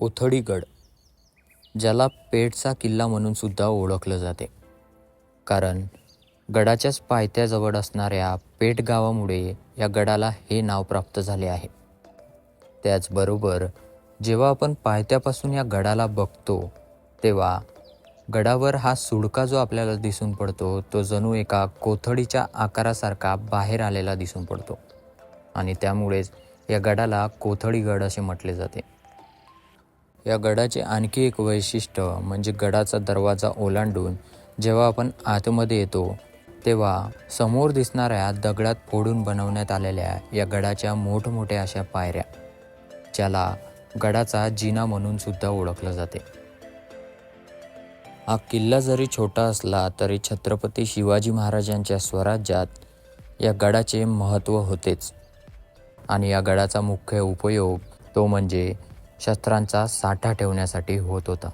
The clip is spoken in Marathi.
कोथळीगड ज्याला पेठचा किल्ला म्हणून सुद्धा ओळखलं जाते. कारण गडाच्याच पायथ्याजवळ असणाऱ्या पेठ गावामुळे या गडाला हे नाव प्राप्त झाले आहे. त्याचबरोबर जेव्हा आपण पायथ्यापासून या गडाला बघतो तेव्हा गडावर हा सुडका जो आपल्याला दिसून पडतो तो जणू एका कोथडीच्या आकारासारखा बाहेर आलेला दिसून पडतो. आणि त्यामुळेच या गडाला कोथळीगड असे म्हटले जाते. या गडाचे आणखी एक वैशिष्ट्य म्हणजे गडाचा दरवाजा ओलांडून जेव्हा आपण आतमध्ये येतो तेव्हा समोर दिसणाऱ्या दगडात फोडून बनवण्यात आलेल्या या गडाच्या मोठमोठ्या अशा पायऱ्या ज्याला गडाचा जिना म्हणून सुद्धा ओळखलं जाते. हा किल्ला जरी छोटा असला तरी छत्रपती शिवाजी महाराजांच्या स्वराज्यात या गडाचे महत्त्व होतेच. आणि या गडाचा मुख्य उपयोग तो म्हणजे शस्त्रांचा साठा ठेवण्यासाठी होत होता.